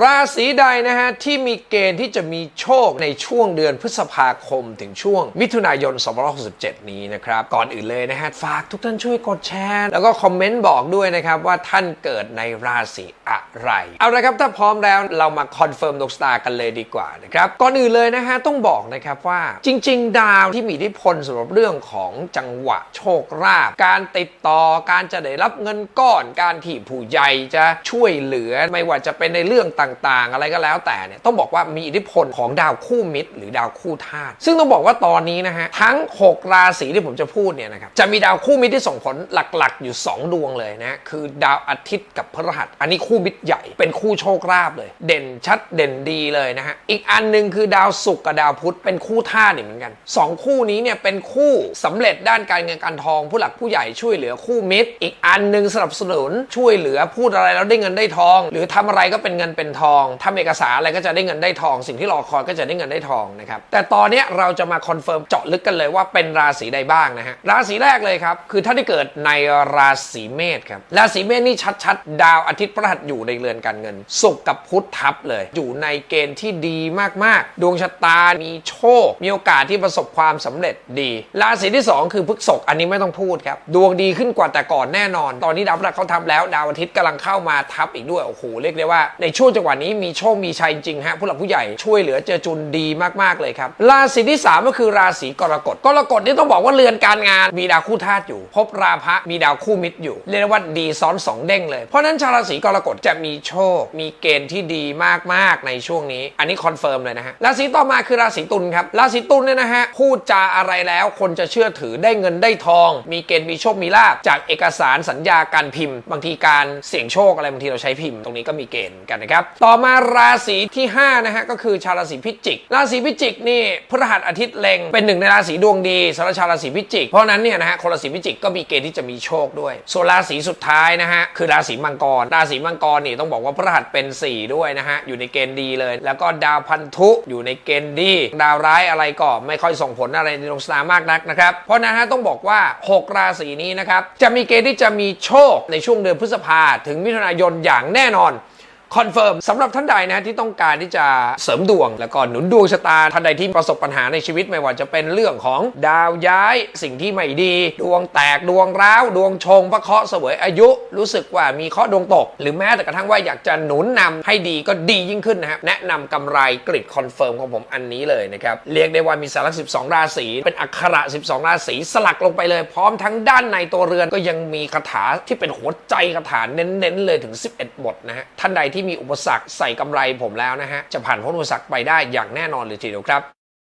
ราศีใดนะฮะที่มีเกณฑ์ที่จะมีโชคในช่วงเดือนพฤษภาคมถึงช่วงมิถุนายน 2567 นี้นะครับ ก่อนอื่นเลยนะฮะฝากทุกท่านช่วยกดแชร์ แล้วก็คอมเมนต์บอกด้วยนะครับว่าท่านเกิดในราศีอะ ไร เอาละครับถ้าพร้อมแล้วเรามาคอนเฟิร์มดวงชะตากันเลยดีกว่านะครับก่อนอื่นเลยนะฮะต้องบอกนะครับว่าจริง ๆ ดาวที่มีอิทธิพลสำหรับเรื่องของจังหวะโชคลาภการติดต่อการจะได้รับเงินก้อนการที่ผู้ใหญ่จะช่วยเหลือไม่ว่าจะเป็นในเรื่องต่างๆ อะไรก็แล้วแต่เนี่ยต้องบอกว่ามีอิทธิพลของดาวคู่มิตร หรือดาวคู่ธาตุซึ่งต้องบอกว่าตอนนี้นะฮะทั้ง 6 ราศีที่ผมจะพูดเนี่ยนะครับจะมีดาวคู่มิตรที่ส่งผลหลักๆ อยู่ 2 ดวงเลยนะคือดาวอาทิตย์กับพฤหัส อันนี้คู่มิตรใหญ่เป็นคู่โชคลาภเลย เด่นชัดเด่นดีเลยนะฮะ อีกอันหนึ่งคือดาวศุกร์กับดาวพุธเป็นคู่ธาตุเหมือนกันสองคู่นี้เนี่ยเป็นคู่สำเร็จด้านการเงินการทอง ผู้หลักผู้ใหญ่ช่วยเหลือคู่มิตร อีกอันหนึ่งสนับสนุนช่วยเหลือพูดอะไรแล้วได้เงินได้ทอง หรือทำอะไรก็เป็นเงินเป็นทองทำเอกสารอะไรก็จะได้เงินได้ทอง สิ่งที่รอคอยก็จะได้เงินได้ทองนะครับแต่ตอนนี้เราจะมาคอนเฟิร์มเจาะลึกกันเลยว่าเป็นราศีใดบ้างนะฮะราศีแรกเลยครับคือท่านที่เกิดในราศีเมษครับราศีเมษนี่ชัดๆ ดาวอาทิตย์พฤหัสอยู่ในเรือนการเงินศุกกับพุทธทับเลย อยู่ในเกณฑ์ที่ดีมากๆ ดวงชะตา มีโชค มีโอกาสที่ประสบความสำเร็จดี ราศีที่ 2 คือพฤกษภอันนี้ไม่ต้องพูดครับ ดวงดีขึ้นกว่าแต่ก่อนแน่นอน ตอนนี้ดาวพฤหัสเขาทำแล้ว ดาวอาทิตย์กำลังเข้ามาทับอีกด้วย โอ้โห เรียกได้ว่า ในช่วงจังหวะนี้มีโชค มีชัยจริงฮะ ผู้หลักผู้ใหญ่ช่วยเหลือเจอจุนดีมากๆเลยครับ ราศีที่ 3 ก็คือราศีกรกฎ กรกฎนี่ต้องบอกว่าเรือนการงาน มีดาวคู่ธาตุอยู่ พบราพะมีดาวคู่มิตรอยู่ เรียกได้ว่าดีซ้อนสองเด้งเลย เพราะนั้นชาวราศีกรกฎจะมีโชค มีเกณฑ์ที่ดีมากๆในช่วงนี้ อันนี้คอนเฟิร์มเลยนะฮะราศีต่อมาคือราศีตุลครับราศีตุลเนี่ยนะฮะพูดจาอะไรแล้วคนจะเชื่อถือได้เงินได้ทอง มีเกณฑ์มีโชคมีลาบจากเอกสารสัญญาการพิมพ์ บางทีการเสี่ยงโชคอะไรบางทีเราใช้พิมพ์ ตรงนี้ก็มีเกณฑ์กันนะครับต่อมาราศีที่ห้านะฮะก็คือชาวราศีพิจิก ราศีพิจิกนี่พฤหัสอาทิตย์เล็งเป็นหนึ่งในราศีดวงดีสำหรับชาวราศีพิจิก เพราะฉะนั้นเนี่ยนะฮะคนราศีพิจิกก็มีเกณฑ์ที่จะมีโชคด้วยส่วนราศีสุดท้ายนะฮะคือราศีมังกร ราศีมังกรนี่ต้องบอกว่าพระหัสเป็น 4 ด้วยนะฮะ อยู่ในเกณฑ์ดีเลย แล้วก็ดาวพันธุอยู่ในเกณฑ์ดี ดาวร้ายอะไรก็ไม่ค่อยส่งผลอะไรในดวงชะตามากนักนะครับ เพราะนะนั้นฮะต้องบอกว่า 6 ราศีนี้นะครับจะมีเกณฑ์ที่จะมีโชคในช่วงเดือนพฤษภาถึงมิถุนายนอย่างแน่นอน คอนเฟิร์มสำหรับท่านใดนะที่ต้องการที่จะเสริมดวง แล้วก็หนุนดวงชะตาท่านใดที่ประสบปัญหาในชีวิตไม่ว่าจะเป็นเรื่องของดาวย้ายสิ่งที่ไม่ดี ดวงแตกดวงร้าว ดวงชงพระเคราะห์เสวยอายุ รู้สึกว่ามีเคราะห์ดวงตก หรือแม้แต่กระทั่งว่าอยากจะหนุนนำให้ดีก็ดียิ่งขึ้นนะครับแนะนำกำไรกริดคอนเฟิร์มของผมอันนี้เลยนะครับเรียกได้ว่ามีสาระ12 ราศีเป็นอักขระ 12 ราศีสลักลงไปเลย พร้อมทั้งด้านในตัวเรือนก็ยังมีคาถาที่เป็นหัวใจคาถาเน้นๆเลยถึง 11 บทนะฮะท่านใดที่มีอุปสรรคใส่กำไรผมแล้วนะฮะจะผ่านพ้นอุปสรรคไปได้อย่างแน่นอนเลยทีเดียวครับ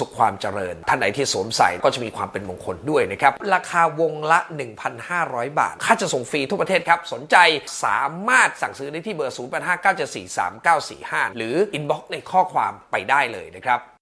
สุขความเจริญ ท่านไหนที่สวมใส่ก็จะมีความเป็นมงคลด้วยนะครับ ราคาวงละ 1,500 บาท ค่าจะส่งฟรีทั่วประเทศครับ สนใจสามารถสั่งซื้อได้ที่เบอร์ 0859743945 หรืออินบ็อกซ์ในข้อความไปได้เลยนะครับ